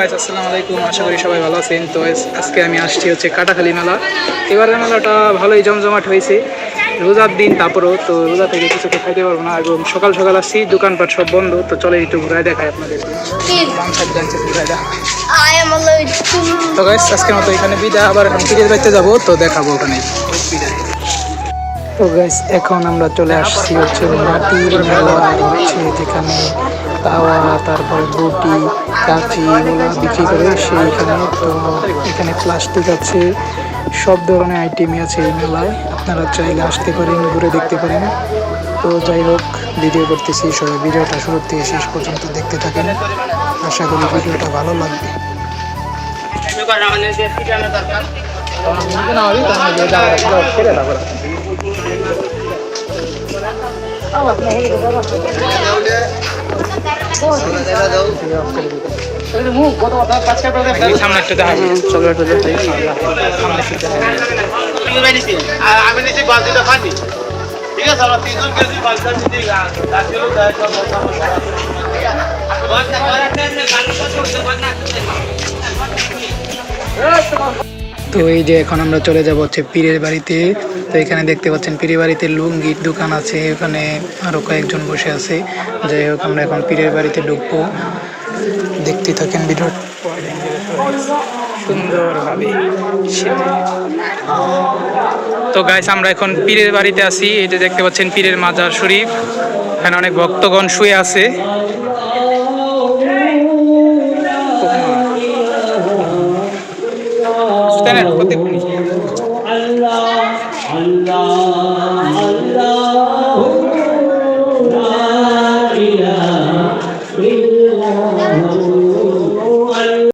Guys আসসালামু আলাইকুম। আশা করি সবাই ভালো আছেন। তো আজ- আজকে আমি আসছি হচ্ছে কাটাখালী মেলা। এবারের মেলাটা ভালোই জমজমাট হয়েছে। রোজার দিন তারপরেও তো রোজা থেকে কিছু খাইতে পারব না। এবং সকাল সকাল আসছি দোকানপাট সব বন্ধ। তো চলে একটু ঘুরাই দেখাই আপনাদের। তো গাইস আজকের মতো এখানে বিদায়। আবার এখন পিঠের বাড়িতে যাব তো দেখাবো ওখানে। তো গাইস এখন আমরা চলে আসছি হচ্ছে মাটির মেলা হচ্ছে যেখানে তাওয়া তারপরে বটি কাঁচি এগুলো বিক্রি করে সেইখানে তো এখানে প্লাস্টিক আছে সব ধরনের আইটেমই আছে এই মেলায়। আপনারা চাইলে আসতে পারেন ঘুরে দেখতে পারেন। তো যাই হোক ভিডিও করতেছি সবাই। ভিডিওটা শুরু থেকে শেষ পর্যন্ত দেখতে থাকেন। আশা করি ভিডিওটা ভালো লাগবে। সামনে আমি নিচ্ছি বালতিটা খানি ঠিক আছে আমরা তিনজন কেজি বালতিটা কিলো দেয় তো এই যে এখন আমরা চলে যাব হচ্ছে পীরের বাড়িতে। তো এখানে দেখতে পাচ্ছেন পীরের বাড়িতে লুঙ্গির দোকান আছে ওখানে আরও কয়েকজন বসে আছে। যাই হোক, আমরা এখন পীরের বাড়িতে ঢুকবো। দেখতে থাকেন ভিডিও সুন্দরভাবে তো গাইস আমরা এখন পীরের বাড়িতে আছি। যে দেখতে পাচ্ছেন পীরের মাজার শরীফ। এখানে অনেক ভক্তগণ শুয়ে আছে। করতে পারিস আল্লাহ আল্লাহ আল্লাহ